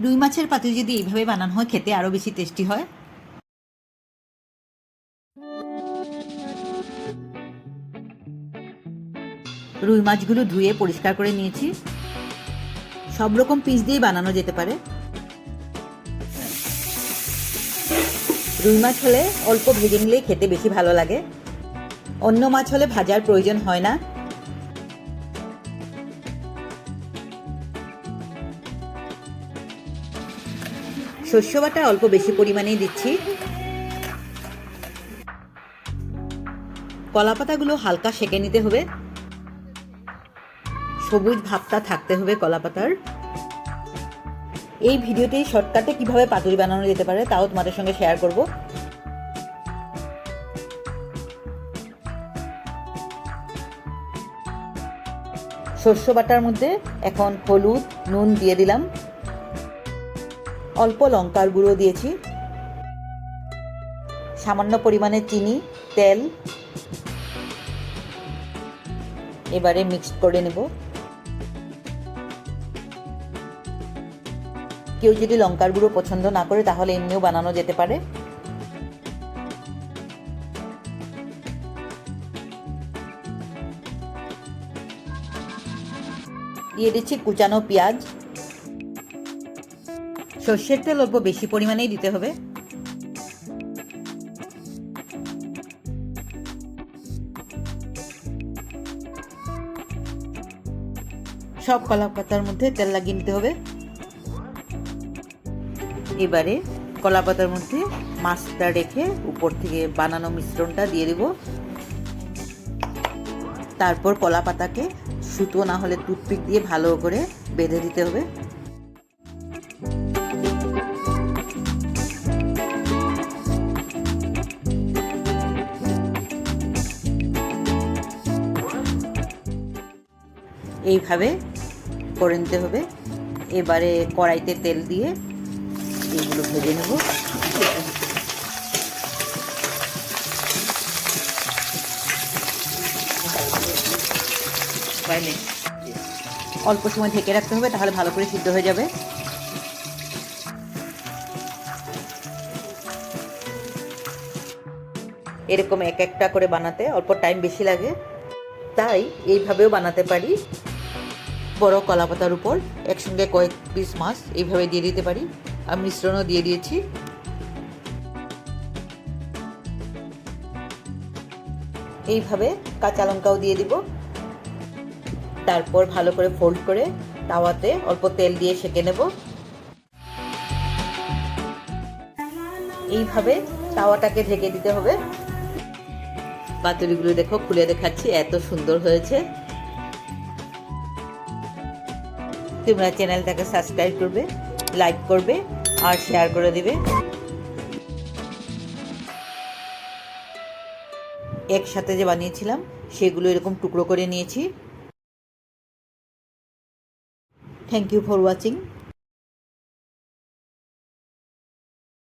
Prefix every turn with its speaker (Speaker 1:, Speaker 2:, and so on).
Speaker 1: রুই মাছের পাতুরি যদি এইভাবে বানানো হয়, খেতে আরও বেশি টেস্টি হয়। রুই মাছগুলো ধুয়ে পরিষ্কার করে নিয়েছি। সব রকম পিস দিয়েই বানানো যেতে পারে। রুই মাছ হলে অল্প ভেজে নিলেই খেতে বেশি ভালো লাগে। অন্য মাছ হলে ভাজার প্রয়োজন হয় না। শস্য বাটা অল্প বেশি পরিমাণেই দিচ্ছি। কলা পাতাগুলো হালকা সেকে নিতে হবে। সবুজ ভাবটা থাকতে হবে কলা পাতার এই ভিডিওটি শর্টকাটে কীভাবে পাতুরি বানানো যেতে পারে তাও তোমাদের সঙ্গে শেয়ার করব। শস্য বাটার মধ্যে এখন হলুদ, নুন দিয়ে দিলাম। অল্প লঙ্কার গুঁড়ো দিয়েছি। সামান্য পরিমাণে চিনি, তেল। এবারে মিক্সড করে নেব। কেউ যদি লঙ্কার গুঁড়ো পছন্দ না করে, তাহলে এমনিও বানানো যেতে পারে। দিয়ে দিচ্ছি কুচানো পেঁয়াজ। সর্ষের তেল অল্প বেশি পরিমাণেই দিতে হবে। সব কলা পাতার মধ্যে তেল লাগিয়ে নিতে হবে। এবারে কলা পাতার মধ্যে মাছটা রেখে উপর থেকে বানানো মিশ্রণটা দিয়ে দেব। তারপর কলা পাতাকে সুতো না হলে টুথপিক দিয়ে ভালো করে বেঁধে দিতে হবে। এইভাবে করে নিতে হবে। এবারে কড়াইতে তেল দিয়ে এগুলো ভেজে নেব। অল্প সময় ঢেকে রাখতে হবে তাহলে ভালো করে সিদ্ধ হয়ে যাবে। এরকম এক একটা করে বানাতে অল্প টাইম বেশি লাগে। তাই এইভাবেও বানাতে পারি। বড় কলা পাতার উপর একসঙ্গে কয়েক পিস মাছ এইভাবে দিয়ে দিতে পারি। আর মিশ্রণও দিয়ে দিয়েছি। এইভাবে কাঁচা লঙ্কাও দিয়ে দিব। তারপর ভালো করে ফোল্ড করে তাওয়াতে অল্প তেল দিয়ে সেঁকে নেব। এইভাবে তাওয়াটাকে ঢেকে দিতে হবে। পাতুরিগুলো দেখো খুলে দেখাচ্ছি, এত সুন্দর হয়েছে। তোমরা চ্যানেলটাকে সাবস্ক্রাইব করবে লাইক করবে, আর শেয়ার করে দিবে। একসাথে যে বানিয়েছিলাম, সেগুলো এরকম টুকরো করে নিয়েছি। Thank you for watching